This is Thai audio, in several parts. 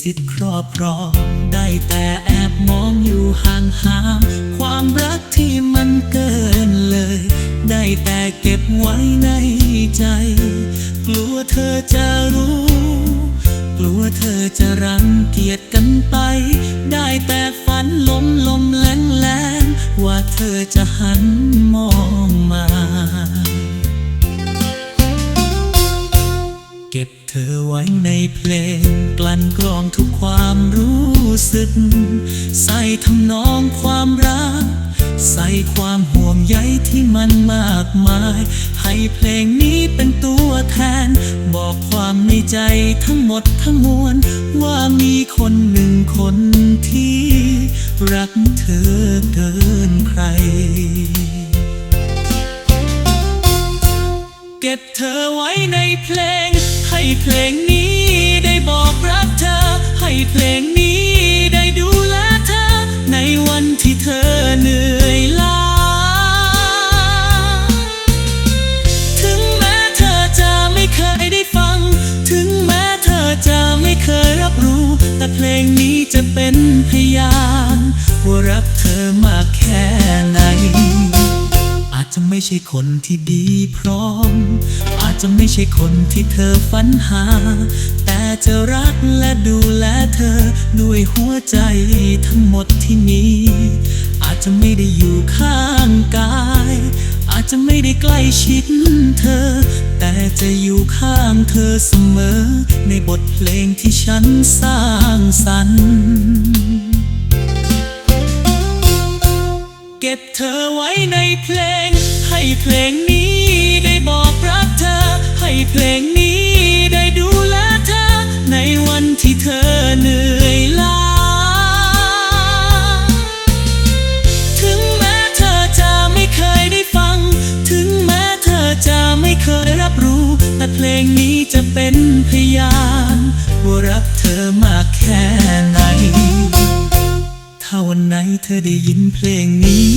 สิทธิ์ครอบครอง ได้แต่แอบมองอยู่ห่างหาความรักที่มันเกินเลย ได้แต่เก็บไว้ในใจ กลัวเธอจะรู้ กลัวเธอจะรังเกียจกัน เธอไว้ในเพลงกลั่นกรองทุกความรู้สึก ใส่ทำนองความรัก ใส่ความห่วงใยที่มันมากมาย ให้เพลงนี้เป็นตัวแทน บอกความในใจทั้งหมดทั้งมวล ว่ามีคนหนึ่งคนที่ รักเธอเกินใครเก็บเธอไว้ในเพลง เพลงนี้ได้บอกรักเธอ ให้เพลงนี้ได้ดูแลเธอ ในวันที่เธอเหนื่อยล้า ถึงแม้เธอจะไม่เคยได้ฟัง ถึงแม้เธอจะไม่เคยรับรู้ แต่เพลงนี้จะเป็นพยานว่ารักเธอมากแค่ไหน อาจจะไม่ใช่คนที่ดีพร้อมอ จะไม่ใช่คนที่เธอฝันหา แต่จะรักและดูแลเธอด้วยหัวใจทั้งหมดที่มี อาจจะไม่ได้อยู่ข้างกาย อาจจะไม่ได้ใกล้ชิดเธอ แต่จะอยู่ข้างเธอเสมอ ในบทเพลงที่ฉันสร้างสรรค์เก็บเธอไว้ในเพลง ให้เพลงนี้ เพลงนี้ได้ดูแลเธอ ในวันที่เธอเหนื่อยล้า ถึงแม้เธอจะไม่เคยได้ฟัง ถึงแม้เธอจะไม่เคยรับรู้ แต่เพลงนี้จะเป็นพยานว่ารักเธอมากแค่ไหน ถ้าวันไหนเธอได้ยินเพลงนี้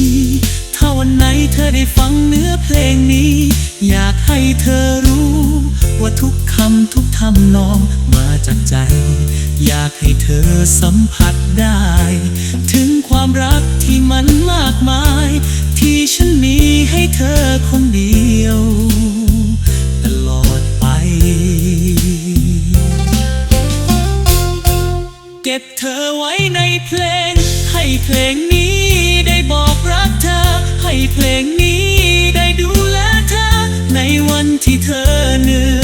ถ้าวันไหนเธอได้ฟังเนื้อเพลงนี้ อยากให้เธอรู้ ว่าทุกคำทุกทำนองมาจากใจ อยากให้เธอสัมผัสได้ ถึงความรักที่มันมากมาย ที่ฉันมีให้เธอคนเดียวตลอดไป เก็บเธอไว้ในเพลง ให้เพลงนี้ได้บอกรักเธอ ให้เพลงนี้ได้ดูแลเธอ ในวันที่เธอเหนื่อย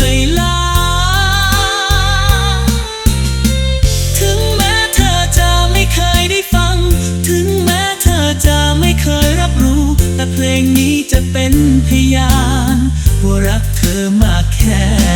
เคยรับรู้ แต่เพลงนี้จะเป็นพยานว่ารักเธอมากแค่